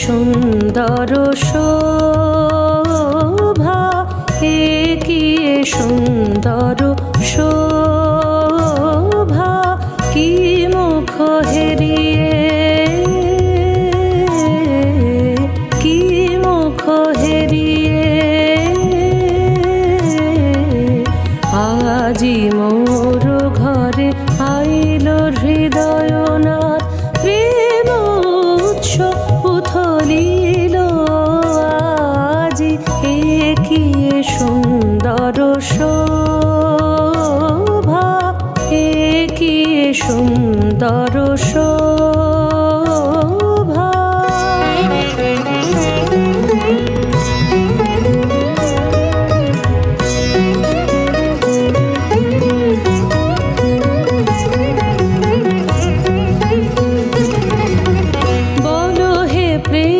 সুন্দর শোভা হে কি সুন্দর শোভা কি মুখ হেরিয়ে কি মুখ হেরিয়ে। আজি মোর সুন্দর শোভা। বলো হে প্রেমময়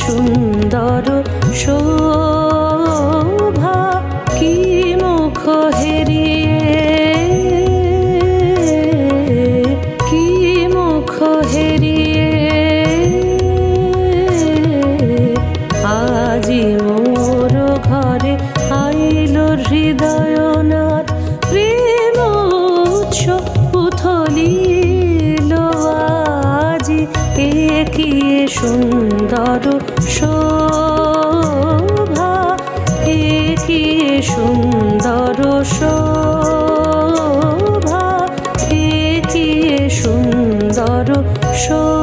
সুন্দর শোভা কি মুখ একিয়ে সুন্দর শোভা একিয়ে সুন্দর শোভা একিয়ে সুন্দর শোভা।